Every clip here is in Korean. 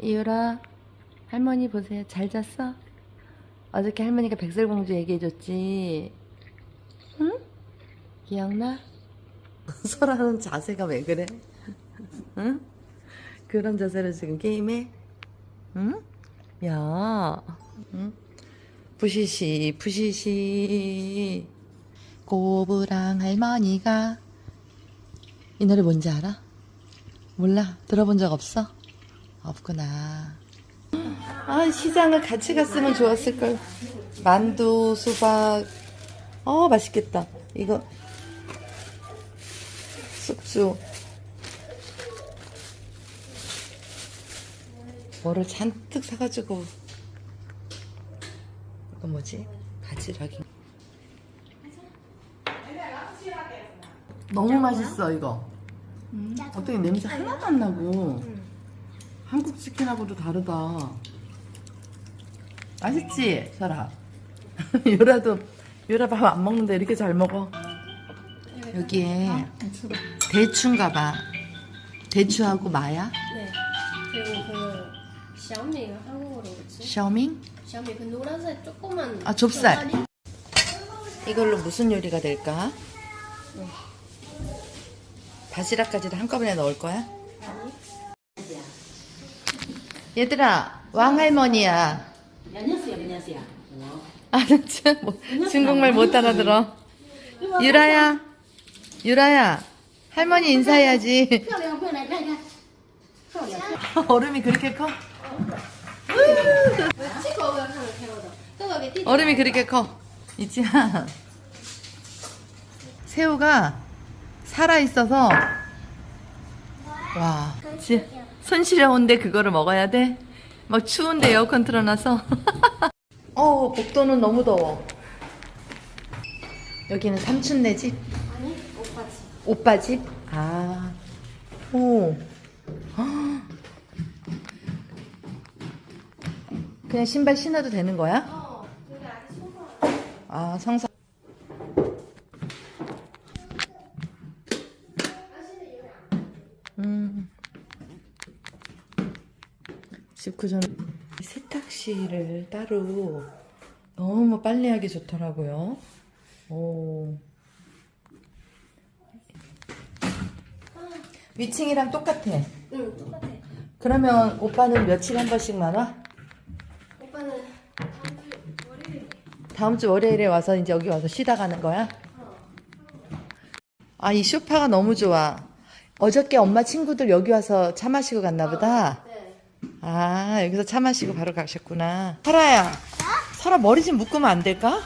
이유라 할머니 보세요 잘 잤어? 어저께 할머니가 백설공주 얘기해줬지 응? 기억나? 설하는 자세가 왜 그래? 응? 그런 자세로 지금 게임해? 응? 야 응? 부시시 부시시 고부랑 할머니가 이 노래 뭔지 알아? 몰라 들어본 적 없어? 없구나. 아, 시장을 같이 갔으면 좋았을 걸. 만두, 수박. 어, 맛있겠다. 이거. 쑥쑥. 뭐를 잔뜩 사가지고. 이거 뭐지? 바지락이. 너무 맛있어, 이거. 어떻게 냄새 하나도 안 나고. 한국 치킨하고도 다르다. 맛있지, 설아? 요라도, 요라 밥 안 먹는데 이렇게 잘 먹어. 여기에 대추인가 봐. 대추하고 마야? 네. 그리고 그 샤오미가 한국어로 뭐지? 샤오밍? 샤오미 그 노란색 조그만 아, 좁쌀. 이걸로 무슨 요리가 될까? 바지락까지도 한꺼번에 넣을 거야? 얘들아, 왕할머니야. 안녕하세요, 안녕하세요. 아, 진짜 뭐, 중국말 못 알아들어. 유라야, 유라야, 할머니 인사해야지. 얼음이 그렇게 커? 얼음이 그렇게 커. 있지만 새우가 살아 있어서 와. 지- 손 시려운데 그거를 먹어야 돼? 막 추운데 에어컨 틀어놔서. 어, 복도는 너무 더워. 여기는 삼촌네 집? 아니 오빠지 오빠 집? 아, 오. 헉. 그냥 신발 신어도 되는 거야? 어 아직 아, 성사. 음. 집 구전 세탁실을 따로 너무 빨래하기 좋더라고요. 오. 위층이랑 똑같아. 응 똑같아 그러면 오빠는 며칠에 한 번씩만 와? 오빠는 다음 주 월요일에 다음 주 월요일에 와서 이제 여기 와서 쉬다 가는 거야? 아, 이 소파가 너무 좋아. 어저께 엄마 친구들 여기 와서 차 마시고 갔나 보다. 네 아, 여기서 차 마시고 바로 가셨구나. 설아야. 설아 머리 좀 묶으면 안 될까?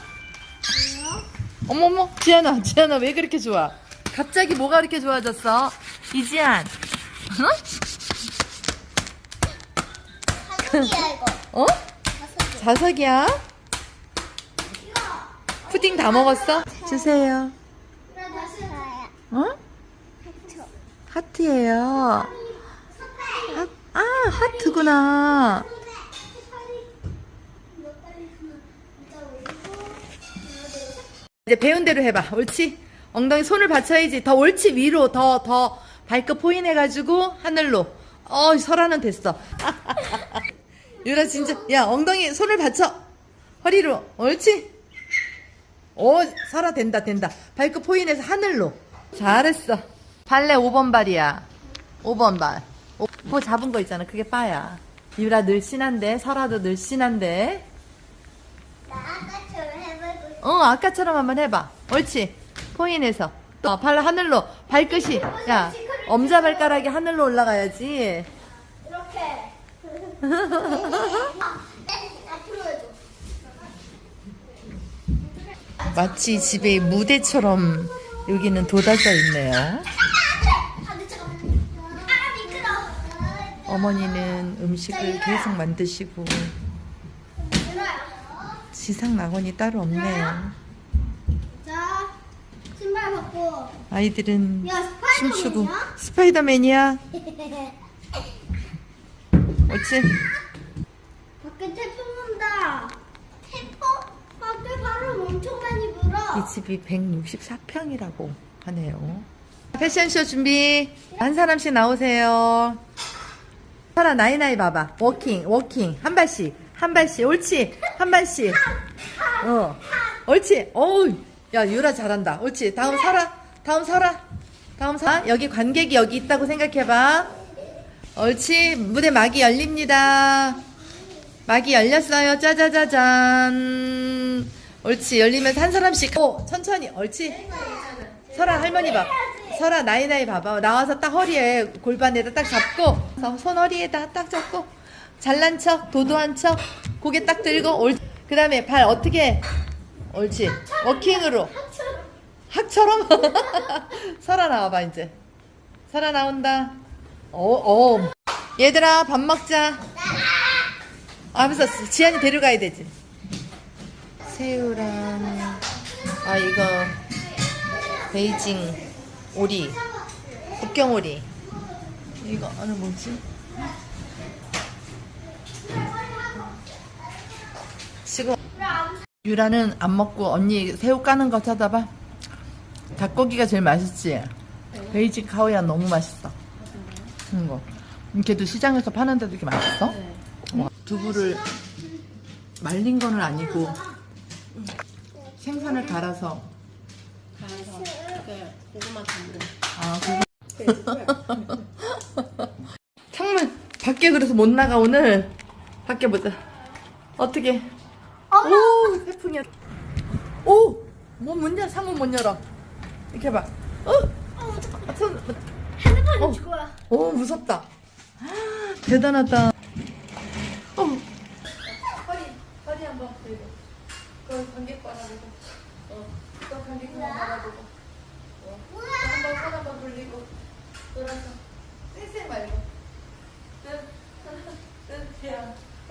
어머머, 지안아, 지안아 왜 그렇게 좋아? 갑자기 뭐가 그렇게 좋아졌어? 이지안. 자석이야 이거. 어? 자석이야? 푸딩 다 먹었어? 주세요. 나 다시 가야. 어? 하트예요. 하, 아, 하트구나. 이제 배운 대로 해봐. 옳지? 엉덩이 손을 받쳐야지. 더 옳지. 위로. 더, 더. 발끝 포인해가지고 하늘로. 어, 설아는 됐어. 유라 진짜. 야, 엉덩이 손을 받쳐. 허리로. 옳지? 오, 설아 된다, 된다. 발끝 포인해서 하늘로. 잘했어. 발레 5번 발이야. 5번 발. 오, 그거 잡은 거 있잖아. 그게 빠야. 유라 늘씬한데, 설아도 늘씬한데. 나 아까처럼 해보고 싶어. 어, 아까처럼 한번 해봐. 옳지. 포인해서. 또, 발 하늘로. 발끝이. 야, 엄자발가락이 하늘로 올라가야지. 이렇게. 아, 네, 앞으로 해줘. 마치 집에 무대처럼 여기는 돋아져 있네요. 어머니는 음식을 계속 만드시고. 지상 낙원이 따로 없네요. 자, 신발 벗고. 아이들은 야, 춤추고 스파이더맨이야? 스파이더맨이야. 옳지? 밖에 태풍 온다. 태풍? 밖에 바람 엄청 많이 불어. 이 집이 164평이라고 하네요. 패션쇼 준비. 한 사람씩 나오세요. 설아 나이 나이 봐봐. 워킹 워킹 한 발씩 한 발씩 옳지 한 발씩. 어 옳지. 어우 야 유라 잘한다. 옳지 다음 설아 다음 설아 다음 설아 여기 관객이 여기 있다고 생각해봐. 옳지 무대 막이 열립니다. 막이 열렸어요. 짜자자잔. 옳지 열리면서 한 사람씩. 오 천천히 옳지. 설아 할머니 봐. 설아 나이 나이 봐봐. 나와서 딱 허리에 골반에다 딱 잡고 손 허리에다 딱 잡고 잘난 척 도도한 척 고개 딱 들고 올. 그다음에 발 어떻게? 옳지. 워킹으로. 학처럼? 설아 나와봐 이제. 설아 나온다. 어 어. 얘들아 밥 먹자. 아, 하면서 지안이 데려가야 되지. 새우랑 아 이거 베이징 오리 북경 오리 이거 어느 뭐지? 지금 유라는 안 먹고 언니 새우 까는 거 찾아봐. 닭고기가 제일 맛있지. 베이징 카오야 너무 맛있어. 이거. 걔도 시장에서 파는데도 이렇게 맛있어? 와, 두부를 말린 거는 아니고 생선을 갈아서 그 고구마 전분. 아 그거 창문 밖에 그래서 못 나가 오늘? 밖에 보자 어떻게? 오 태풍이야. 오 뭐 문이야 창문 못 열어. 이렇게 해봐. 어? 손, 핸드폰이 어. 죽어요. 오 무섭다. 대단하다 어. 허리 허리 한번 들고 그 관객 바라보고 어. 또 관객 바라보고 어. 또 한번 손 한번 돌리고 돌아서 쌩쌩 말고 뜬뜬뜬야 한 바퀴 말고야 응 관객 쳐다보고 야난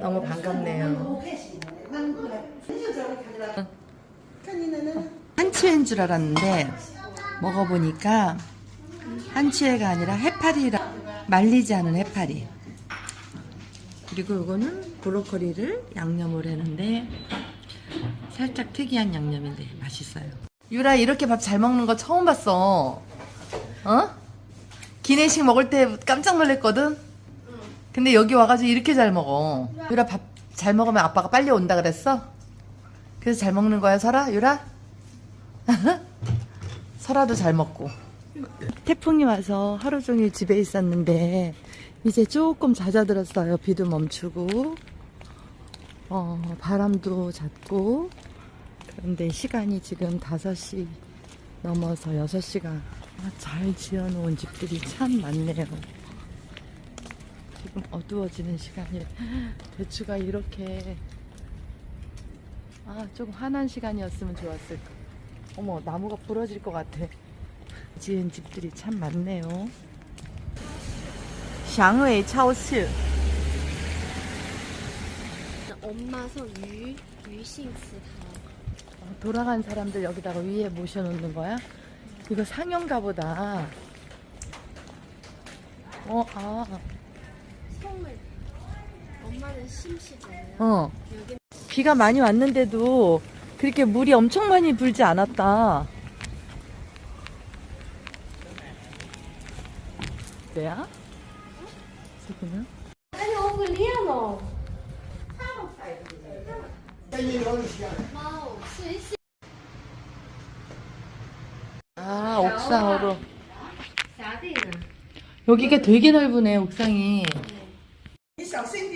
너무 반갑네요. 한치인 줄 알았는데 먹어보니까 한치회가 아니라 해파리라 말리지 않은 해파리. 그리고 이거는 브로콜리를 양념을 했는데 살짝 특이한 양념인데 맛있어요. 유라 이렇게 밥 잘 먹는 거 처음 봤어. 어? 기내식 먹을 때 깜짝 놀랐거든. 근데 여기 와가지고 이렇게 잘 먹어 유라 밥 잘 먹으면 아빠가 빨리 온다 그랬어? 그래서 잘 먹는 거야 설아? 유라? 설아도 잘 먹고. 태풍이 와서 하루 종일 집에 있었는데 이제 조금 잦아들었어요. 비도 멈추고 어, 바람도 잦고 그런데 시간이 지금 5시 넘어서 6시가 아, 잘 지어놓은 집들이 참 많네요. 지금 어두워지는 시간이 대추가 이렇게. 아 조금 환한 시간이었으면 좋았을 까 어머 나무가 부러질 것 같아. 지은 집들이 참 많네요. 샹웨이 차오스 엄마 서 유, 유싱스 어, 돌아간 사람들 여기다가 위에 모셔놓는 거야? 이거 상현가 보다. 어, 아, 엄마는 심시잖아요. 어. 비가 많이 왔는데도 그렇게 물이 엄청 많이 불지 않았다. 네? 야 지금은? 아니 오늘 리아노. 아 옥상으로. 여기가 되게 넓으네 옥상이. 小心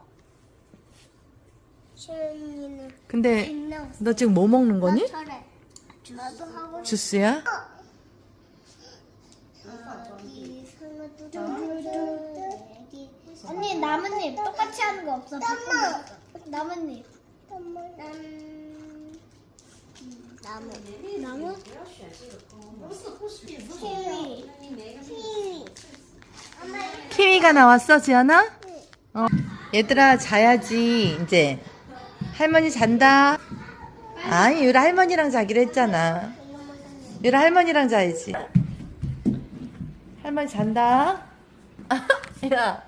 근데. 너 지금 뭐 먹는 거니? 저래. 나도 하고 싶어. 주스야? 여기 상어도 언니 나뭇잎 똑같이 하는 거 없어? 나뭇잎. 음, 나무. 나무? 키위. 키위. 키위가 나왔어, 지연아? 어. 얘들아, 자야지, 이제. 할머니 잔다. 아니, 유라 할머니랑 자기로 했잖아. 유라 할머니랑 자야지. 할머니 잔다. 야,